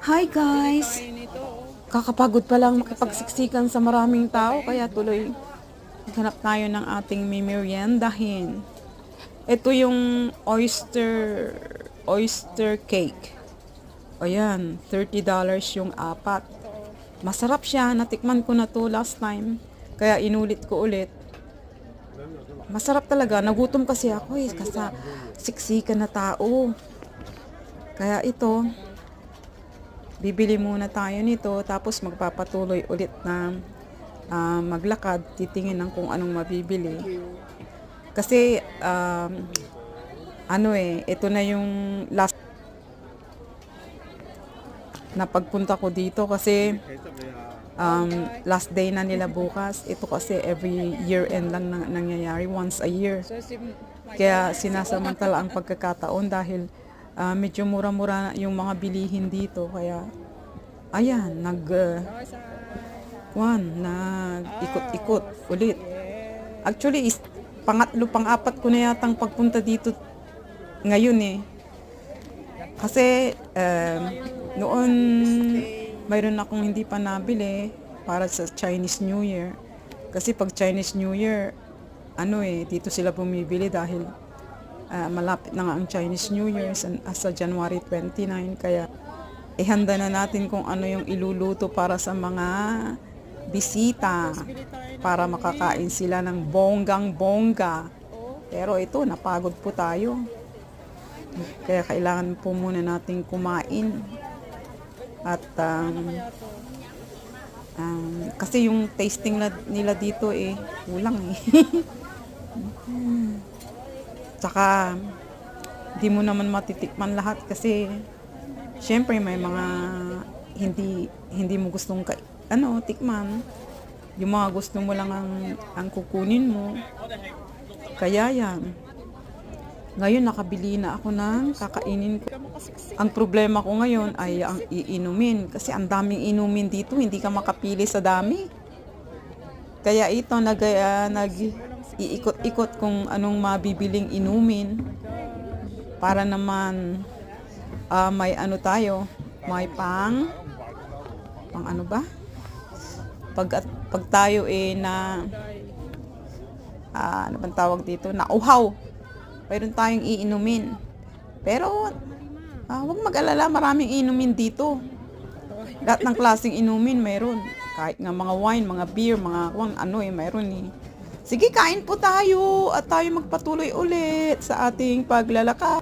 Hi guys! Kakapagod pa lang makipagsiksikan sa maraming tao kaya tuloy hanap tayo ng ating mimeriendahin. Ito yung oyster oyster cake. Ayan, $30 yung apat. Masarap siya, natikman ko na to last time. Kaya inulit ko ulit. Masarap talaga, nagutom kasi ako eh, kasi siksikan na tao. Kaya ito, bibili muna tayo nito tapos magpapatuloy ulit na ah, maglakad. Titingin ng kung anong mabibili. Kasi um, ano eh ito na yung last na pagpunta ko dito kasi um, last day na nila bukas. Ito kasi every year end lang na, nangyayari once a year. Kaya sinasamantala ang pagkakataon dahil ah, medyo mura-mura yung mga bilihin dito. Kaya, ayan, nag, uh, one, nag ikot-ikot ulit. Actually, is, pangatlo, pang-apat ko na yatang pagpunta dito ngayon eh. Kasi, um, noon, mayroon akong hindi pa nabili para sa Chinese New Year. Kasi pag Chinese New Year, ano eh, dito sila bumibili dahil ah, malapit na nga ang Chinese New Year sa, sa January 29. Kaya ihanda na natin kung ano yung iluluto para sa mga bisita para makakain sila ng bonggang bongga. Pero ito, napagod po tayo. Kaya kailangan po muna nating kumain. At um, um, kasi yung tasting nila dito eh, kulang eh. Tsaka, di mo naman matitikman lahat kasi syempre may mga hindi hindi mo gustong ka, ano, tikman. Yung mga gusto mo lang ang, ang kukunin mo. Kaya yan. Ngayon nakabili na ako ng kakainin ko. Ang problema ko ngayon ay ang iinumin. Kasi ang daming inumin dito, hindi ka makapili sa dami. Kaya ito, nag, ah, nag iikot-ikot kung anong mabibiling inumin. Para naman ah, may ano tayo, may pang, pang ano ba? Pag, at- pag tayo eh na, ah, ano bang tawag dito, na uhaw. Mayroon tayong iinumin. Pero, ah, wag mag-alala, maraming inumin dito. Lahat ng klaseng inumin mayroon. Kahit nga mga wine, mga beer, mga kung ano eh, mayroon eh. Sige, kain po tayo at tayo magpatuloy ulit sa ating paglalakad.